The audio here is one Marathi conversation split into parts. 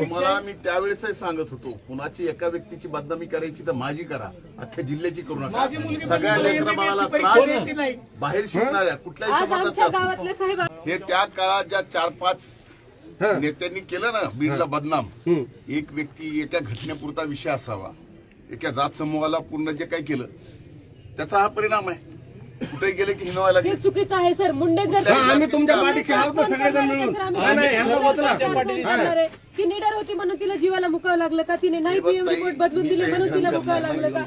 तुम्हाला मी त्यावेळेसही सांगत होतो कुणाची एका व्यक्तीची बदनामी करायची तर माझी करा अख्ख्या जिल्ह्याची करू नका. सगळ्या लेकरा बाळाला त्रास बाहेर शिकणाऱ्या कुठल्याही समाजाच्या हे त्या काळात ज्या चार पाच नेत्यांनी केलं ना बीडला बदनाम एक व्यक्ती एका घटनेपुरता विषय असावा. एका जात समूहाला पूर्ण जे काही केलं त्याचा हा परिणाम आहे. कुठे गेले की हिनवायला हे चुकीचं आहे सर. मुंडे जर आम्ही तुमच्या पाठीशी आहोत सगळेजण मिळून. की निडर होती म्हणून तिला जीवाला मुकावं लागलं का? तिने नाही पीएम रिपोर्ट बदलून दिले म्हणून तिला मुकावं लागलं का?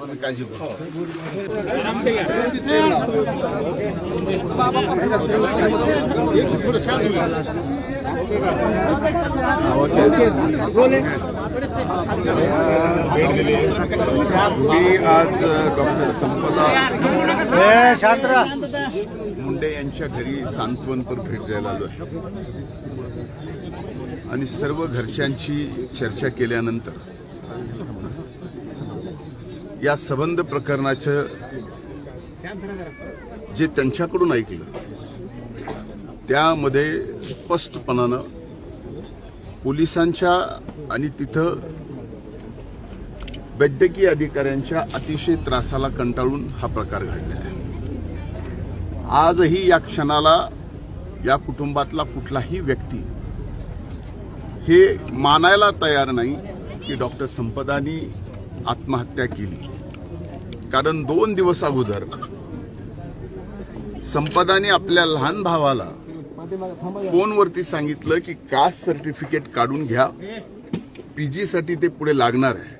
मी आज डॉक्टर संपदा मुंडे यांच्या घरी सांत्वनपर भेट द्यायला आलो आहे आणि सर्व घरच्यांची चर्चा केल्यानंतर या संबंध प्रकरणाचं जे त्यांच्याकडून ऐकलं त्यामध्ये स्पष्टपणानं पोलिसांच्या आणि तिथं वैद्यकीय अधिकाऱ्यांच्या अतिशय त्रासाला कंटाळून हा प्रकार घडलेला आहे. आजही या क्षणाला या कुटुंबातला कुठलाही व्यक्ती हे मानायला तयार नाही की डॉक्टर संपदानी आत्महत्या केली. कारण दोन दिवस अगोदर संपदाने आपल्या लहान भावाला फोनवरती सांगितलं की कास्ट सर्टिफिकेट काढून घ्या. पीजी साठी ते पुढे लागणार आहे.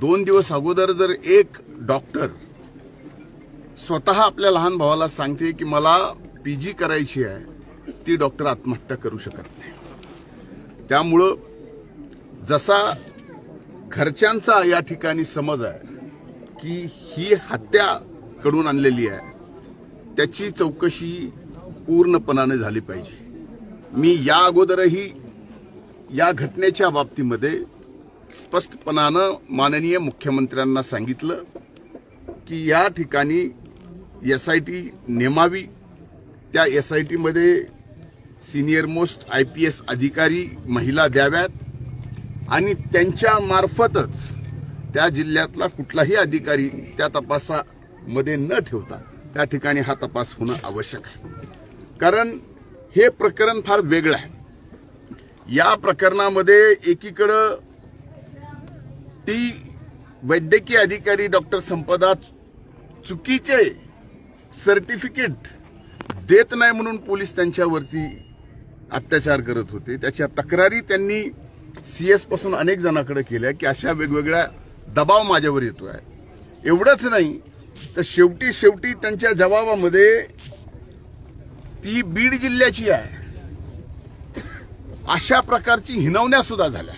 दोन दिवस अगोदर जर एक डॉक्टर स्वतः आपल्या लहान भावाला सांगते की मला पीजी करायची आहे ती डॉक्टर आत्महत्या करू शकत नाही. त्यामुळं जसा घरच्यांचा या ठिकाणी समज आहे की ही हत्या कडून आणलेली आहे त्याची चौकशी पूर्णपणाने झाली पाहिजे. मी या अगोदरही या घटनेच्या बाबतीमध्ये स्पष्टपणानं माननीय मुख्यमंत्र्यांना सांगितलं की या ठिकाणी एस आय टी नेमावी त्या एस आय टीमध्ये senior most I P S अधिकारी महिला द्याव्यात आणि त्यांच्या मार्फतच त्या जिल्ह्यातला कुठलाही अधिकारी त्या तपासामध्ये न ठेवता त्या ठिकाणी हा तपास होणं आवश्यक आहे. कारण हे प्रकरण फार वेगळं आहे. या प्रकरणामध्ये एकीकडं ती वैद्यकीय अधिकारी डॉक्टर संपदा चुकीचे सर्टिफिकेट देत नाही म्हणून पोलीस त्यांच्यावरती अत्याचार करत होते. त्याच्या तक्रारी त्यांनी सीएसपासून अनेक जणांकडे केल्या की अशा वेगवेगळ्या दबाव माझ्यावर येतो आहे एवढंच नाही तर शेवटी शेवटी त्यांच्या जबाबामध्ये ती बीड जिल्ह्याची आहे. अशा प्रकारची हिनवण्या सुद्धा झाल्या.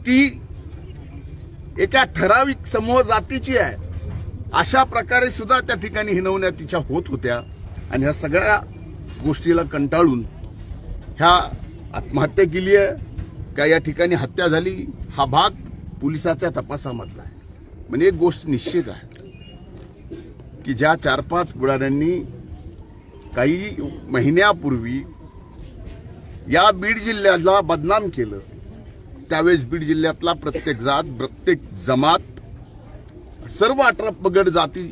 ती एका ठराविक समूह जातीची आहे. अशा प्रकारे सुद्धा त्या ठिकाणी हिनवण्या तिच्या होत होत्या. आणि ह्या सगळ्या गोष्टीला कंटाळून ह्या आत्महत्या केली आहे का या ठिकाणी हत्या झाली हा भाग पोलिसाच्या तपासामधला आहे. म्हणजे एक गोष्ट निश्चित आहे की ज्या चार पाच पुढाऱ्यांनी काही महिन्यापूर्वी या बीड जिल्ह्याला बदनाम केलं त्यावेळेस बीड जिल्ह्यातला प्रत्येक जात प्रत्येक जमात सर्व अठरा पगड जाती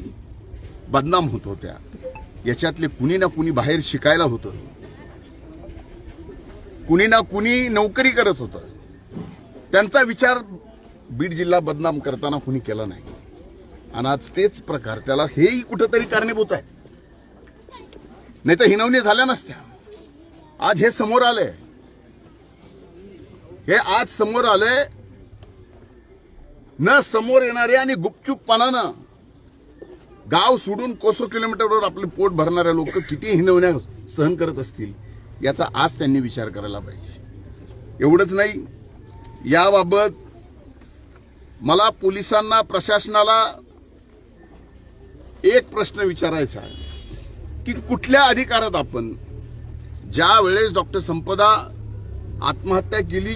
बदनाम होत होत्या. याच्यातले कुणी ना कुणी बाहेर शिकायला होतं. कुणी ना कुणी नोकरी करत होतं. त्यांचा विचार बीड जिल्हा बदनाम करताना कुणी केला नाही. आणि आज तेच प्रकार त्याला हेही कुठंतरी कारणीभूत आहे. नाही तर हिनवणी झाल्या नसत्या. आज हे समोर आलंय. हे आज समोर आलंय. न समोर येणारे आणि गुपचूपपणानं गाव सोडून कोसो किलोमीटरवर आपले पोट भरणारे लोक किती हिनवण्या सहन करत असतील. याचा आज त्यांनी विचार करायला पाहिजे. एवढंच नाही याबाबत मला पोलिसांना प्रशासनाला एक प्रश्न विचारायचा आहे की कुठल्या अधिकारात आपण ज्या वेळेस डॉक्टर संपदा आत्महत्या केली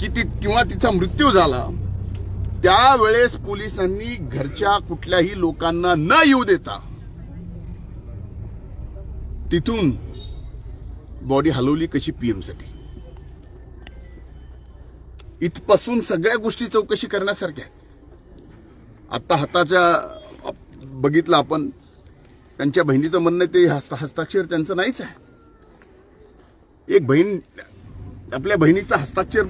की ती किंवा तिचा मृत्यू झाला त्यावेळेस पोलिसांनी घरच्या कुठल्याही लोकांना न येऊ देता तिथून बॉडी हलवली कशी पीएमसाठी? इथपासून सगळ्या गोष्टी चौकशी करण्यासारख्या आता हाताच्या बघितलं आपण त्यांच्या बहिणीचं म्हणणं ते हस्ताक्षर त्यांचं नाहीच आहे. एक बहीण आपल्या बहिणीचं हस्ताक्षर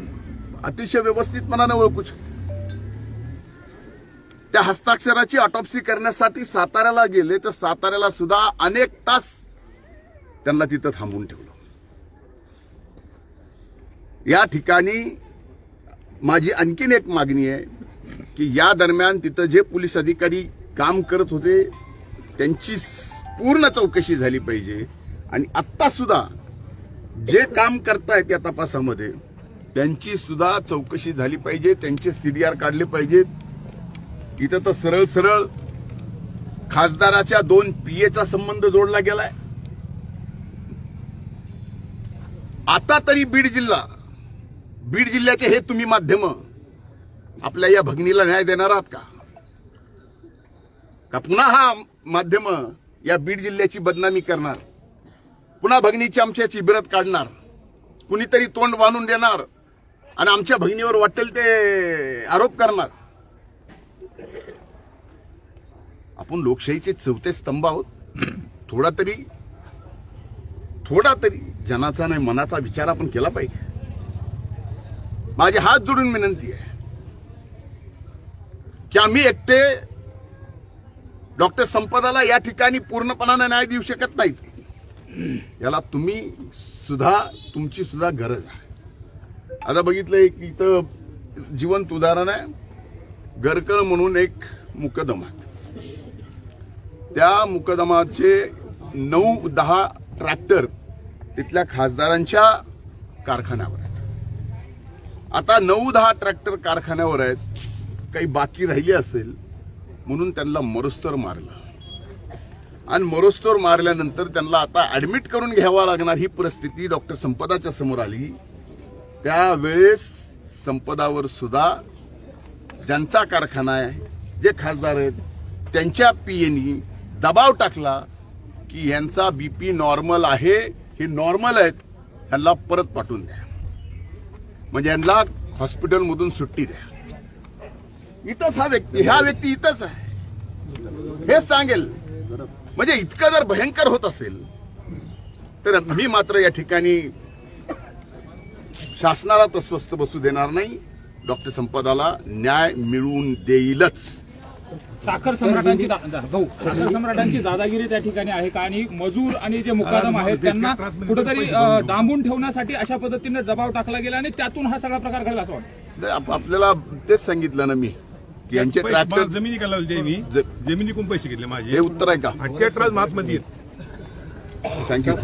अतिशय व्यवस्थितपणाने ओळखू शकते. त्या हस्ताक्षराची ऑटॉप्सी करण्यासाठी साताऱ्याला गेले तर साताऱ्याला सुद्धा अनेक तास त्यांना तिथं थांबून ठेवलं. या ठिकाणी माझी आणखीन एक मागणी आहे की या दरम्यान तिथं जे पोलीस अधिकारी काम करत होते त्यांची पूर्ण चौकशी झाली पाहिजे. आणि आत्ता सुद्धा जे काम करतायत या तपासामध्ये त्यांची सुद्धा चौकशी झाली पाहिजे त्यांचे सीडीआर काढले पाहिजेत. इथं तर सरळ सरळ खासदाराच्या दोन पीएचा संबंध जोडला गेलाय. आता तरी बीड जिल्हा बीड जिल्ह्याचे हे तुम्ही माध्यम आपल्या या भगिनीला न्याय देणार आहात का? का पुन्हा हा माध्यम या बीड जिल्ह्याची बदनामी करणार? पुन्हा भगिनीची आमच्या चिबिरात काढणार? कुणीतरी तोंड बांधून देणार? आणि आमच्या भगिनीवर वाटेल ते आरोप करणार? आपण लोकशाहीचे चौथे स्तंभ आहोत. थोडा तरी थोडा तरी जनाचा नाही मनाचा विचार आपण केला पाहिजे. माझे हात जोडून विनंती आहे. की आम्ही एकटे डॉक्टर संपदाला या ठिकाणी पूर्णपणाने न्याय देऊ शकत नाहीत? याला तुम्ही सुद्धा तुमची सुद्धा गरज आहे. आता बघितलंय की इथं जिवंत उदाहरण आहे. गरकळ म्हणून एक मुकदमा त्या मुकदमाचे नऊ दहा ट्रॅक्टर तिथल्या खासदारांच्या कारखान्यावर आता नऊ दहा ट्रॅक्टर कारखान्यावर आहेत. काही बाकी राहिली असेल म्हणून त्यांना मरुस्तर मारलं. आणि मरुस्तर मारल्यानंतर त्यांना आता ऍडमिट करून घ्यावा लागणार ही परिस्थिती डॉक्टर संपदाच्या समोर आली. त्यावेळेस संपदावर सुद्धा ज्यांचा कारखाना आहे जे खासदार आहेत त्यांच्या पीएनी दबाव टाकला की यांचा बीपी नॉर्मल आहे हे नॉर्मल आहेत ह्यांना परत पाठवून द्या. म्हणजे यांना हॉस्पिटलमधून सुट्टी द्या. इथंच हा व्यक्ती ह्या व्यक्ती इथंच आहे. हेच सांगेल. म्हणजे इतकं जर भयंकर होत असेल तर मी मात्र या ठिकाणी शासनाला तर स्वस्त बसू देणार नाही. डॉक्टर संपदाला न्याय मिळवून देईलच. साखर सम्राटांची भाऊ साखर सम्राटांची दादागिरी त्या ठिकाणी आहे का? आणि मजूर आणि जे मुकादम आहेत त्यांना कुठेतरी डांबून ठेवण्यासाठी अशा पद्धतीने दबाव टाकला गेला आणि त्यातून हा सगळा प्रकार घडला असं वाटतं. आपल्याला तेच सांगितलं ना मी की यांचे ट्रॅक्टर जमिनी का लावली त्यांनी ज- जमिनी कोण पैसे घेतले माझे. हे उत्तर आहे का? अठ्ठ्याहत्तर मातमध्ये थँक्यू